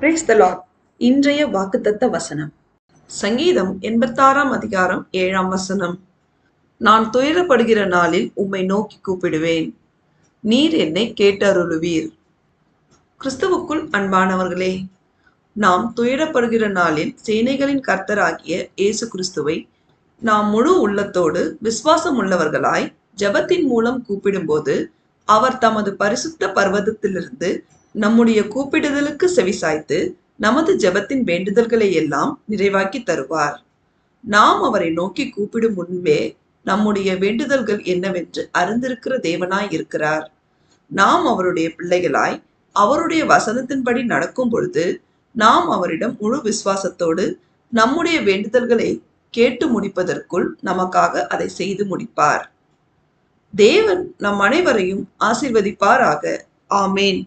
Brace த Lord இன்றைய வாக்குத்தத்த வசனம். சங்கீதம் எண்பத்தாறாம் அதிகாரம் ஏழாம் வசனம். நான் துயரப்படுகிற நாளில் உம்மை நோக்கி கூப்பிடுவேன். நீர் என்னை கேட்டருளுவீர். கிறிஸ்துவுக்குள் அன்பானவர்களே நாம் துயரப்படுகிற நாளில் சேனைகளின் கர்த்தராகிய இயேசு கிறிஸ்துவை நாம் முழு உள்ளத்தோடு விசுவாசம் உள்ளவர்களாய் ஜெபத்தின் மூலம் கூப்பிடும்போது அவர் தமது பரிசுத்த பர்வதத்திலிருந்து நம்முடைய கூப்பிடுதலுக்கு செவிசாய்த்து நமது ஜெபத்தின் வேண்டுதல்களை எல்லாம் நிறைவாக்கி தருவார். நாம் அவரை நோக்கி கூப்பிடும் முன்பே நம்முடைய வேண்டுதல்கள் என்னவென்று அறிந்திருக்கிற தேவனாய் இருக்கிறார். நாம் அவருடைய பிள்ளைகளாய் அவருடைய வசனத்தின்படி நடக்கும் பொழுது நாம் அவரிடம் முழு விசுவாசத்தோடு நம்முடைய வேண்டுதல்களை கேட்டு முடிப்பதற்குள் நமக்காக அதை செய்து முடிப்பார். தேவன் நம் அனைவரையும் ஆசிர்வதிப்பாராக. ஆமேன்.